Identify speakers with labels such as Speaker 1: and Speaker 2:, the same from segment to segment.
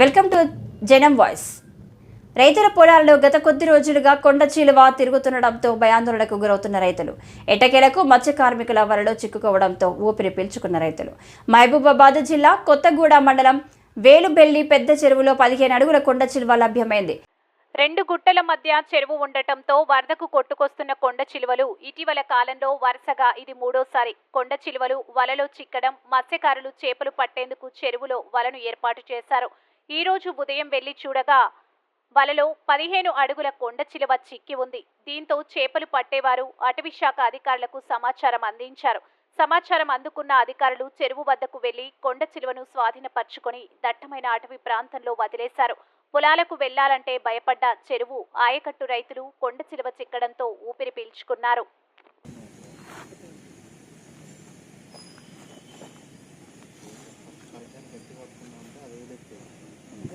Speaker 1: Welcome to జనం voice. రైతుల పొలాల్లో గత కొద్ది రోజులుగా కొండ చీలువ తిరుగుతుండడంతో భయాందోళనకు గురవుతున్న రైతులు. ఎటకేలకు మత్స్య కార్మికుల వలలో చిక్కుకోవడంతో ఊపిరి పీల్చుకున్న రైతులు. మహబూబాబాద్ జిల్లా కొత్తగూడ మండలం వేలుబెల్లి పెద్ద చెరువులో పదిహేను అడుగుల కొండ చిలువ లభ్యమైంది.
Speaker 2: రెండు గుట్టల మధ్య చెరువు ఉండటంతో వరదకు కొట్టుకొస్తున్న కొండ చిలువలు ఇటీవల కాలంలో వరుసగా ఇది మూడోసారి. కొండ చిలువలు వలలో చిక్కడం మత్స్యకారులు చేపలు పట్టేందుకు చెరువులో వలను ఏర్పాటు చేశారు. ఈ రోజు ఉదయం వెళ్ళి చూడగా వలలో పదిహేను అడుగుల కొండ చిలువ చిక్కి ఉంది. దీంతో చేపలు పట్టేవారు అటవీ శాఖ అధికారులకు సమాచారం అందించారు. సమాచారం అందుకున్న అధికారులు చెరువు వద్దకు వెళ్ళి కొండ చిలువను స్వాధీనపరుచుకొని దట్టమైన అటవీ ప్రాంతంలో వదిలేశారు. పొలాలకు వెళ్ళాలంటే భయపడ్డ చెరువు ఆయకట్టు రైతులు కొండ చిలువ చిక్కడంతో ఊపిరి పీల్చుకున్నారు.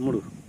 Speaker 3: കമ്മിടും